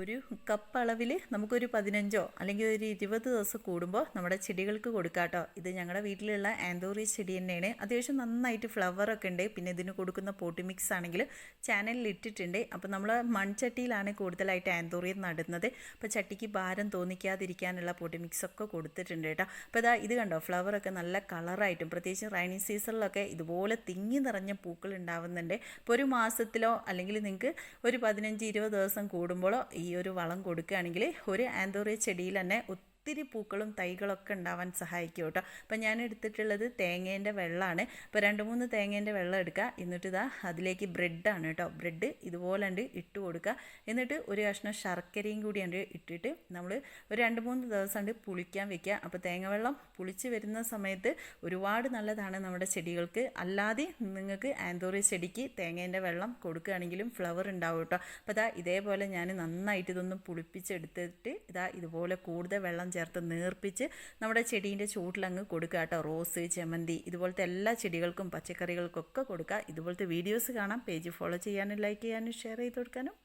ഒരു കപ്പ് അളവിൽ നമുക്കൊരു പതിനഞ്ചോ അല്ലെങ്കിൽ ഒരു ഇരുപത് ദിവസം കൂടുമ്പോൾ നമ്മുടെ ചെടികൾക്ക് കൊടുക്കാട്ടോ ഇത് ഞങ്ങളുടെ വീട്ടിലുള്ള ആന്തോറി ചെടി തന്നെയാണ്. അത്യാവശ്യം നന്നായിട്ട് ഫ്ലവറൊക്കെ ഉണ്ട്. പിന്നെ ഇതിന് കൊടുക്കുന്ന പോട്ടി മിക്സ് ആണെങ്കിൽ ചാനലിൽ ഇട്ടിട്ടുണ്ട്. അപ്പോൾ നമ്മൾ മൺചട്ടിയിലാണ് കൂടുതലായിട്ട് ആന്തോറിയം നടുന്നത്. അപ്പോൾ ചട്ടിക്ക് ഭാരം തോന്നിക്കാതിരിക്കാനുള്ള പോട്ടി മിക്സ് ഒക്കെ കൊടുത്തിട്ടുണ്ട് കേട്ടോ. അപ്പോൾ ഇതാ ഇത് കണ്ടോ? ഫ്ലവറൊക്കെ നല്ല കളറായിട്ടും പ്രത്യേകിച്ച് റൈനി സീസണിലൊക്കെ ഇതുപോലെ തിങ്ങി നിറഞ്ഞ പൂക്കൾ ഉണ്ടാവുന്നുണ്ട്. ഇപ്പോൾ ഒരു മാസത്തിലോ അല്ലെങ്കിൽ നിങ്ങൾക്ക് ഒരു പതിനഞ്ച് ഇരുപത് ദിവസം കൂടുമ്പോഴോ ഒരു വളം കൊടുക്കുകയാണെങ്കിൽ ഒരു ആന്തോറിയ ചെടിയിൽ തന്നെ ഒത്തിരി പൂക്കളും തൈകളൊക്കെ ഉണ്ടാവാൻ സഹായിക്കും കേട്ടോ. അപ്പം ഞാൻ എടുത്തിട്ടുള്ളത് തേങ്ങേന്റെ വെള്ളമാണ്. ഇപ്പോൾ രണ്ട് മൂന്ന് തേങ്ങേന്റെ വെള്ളം എടുക്കുക. എന്നിട്ട് ഇതാ അതിലേക്ക് ബ്രെഡാണ് കേട്ടോ. ബ്രെഡ് ഇതുപോലെ ഉണ്ട് ഇട്ട് കൊടുക്കുക. എന്നിട്ട് ഒരു കഷ്ണം ശർക്കരയും കൂടി ഉണ്ട് ഇട്ടിട്ട് നമ്മൾ ഒരു രണ്ട് മൂന്ന് ദിവസം ഉണ്ട് പുളിക്കാൻ വെക്കുക. അപ്പോൾ തേങ്ങ വെള്ളം പുളിച്ച് വരുന്ന സമയത്ത് ഒരുപാട് നല്ലതാണ് നമ്മുടെ ചെടികൾക്ക്. അല്ലാതെ നിങ്ങൾക്ക് ആന്തോറി ചെടിക്ക് തേങ്ങേന്റെ വെള്ളം കൊടുക്കുകയാണെങ്കിലും ഫ്ലവർ ഉണ്ടാവും കേട്ടോ. അപ്പോൾ ഇതാ ഇതേപോലെ ഞാൻ നന്നായിട്ട് ഇതൊന്ന് പുളിപ്പിച്ചെടുത്തിട്ട് ഇതാ ഇതുപോലെ കൂടുതൽ വെള്ളം ചേർത്ത് നേർപ്പിച്ച് നമ്മുടെ ചെടീന്റെ ചൂട്ടിലങ്ങ് കൊടുക്കുക കേട്ടോ. റോസ് ചെമന്തി ഇതുപോലത്തെ എല്ലാ ചെടികൾക്കും പച്ചക്കറികൾക്കൊക്കെ കൊടുക്കുക. ഇതുപോലത്തെ വീഡിയോസ് കാണാം. പേജ് ഫോളോ ചെയ്യാനും ലൈക്ക് ചെയ്യാനും ഷെയർ ചെയ്ത് കൊടുക്കാനും.